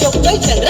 You're yo,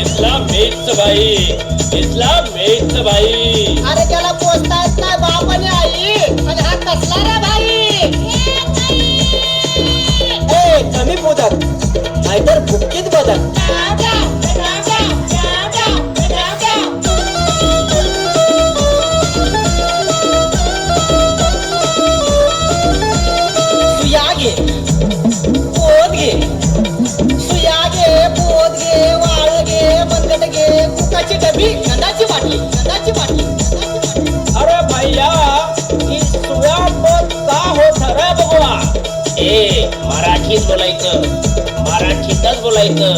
Islam match बाई इस्लाम match बाई अरे त्याला पोचतायच नाही बाप आणि आई? अरे हा कसला रे ही नंदाची बाटली नंदाची बाटली अरे भैया हो सरा बघवा. ए मराठीत बोलायचं मराठीतच बोलायचं.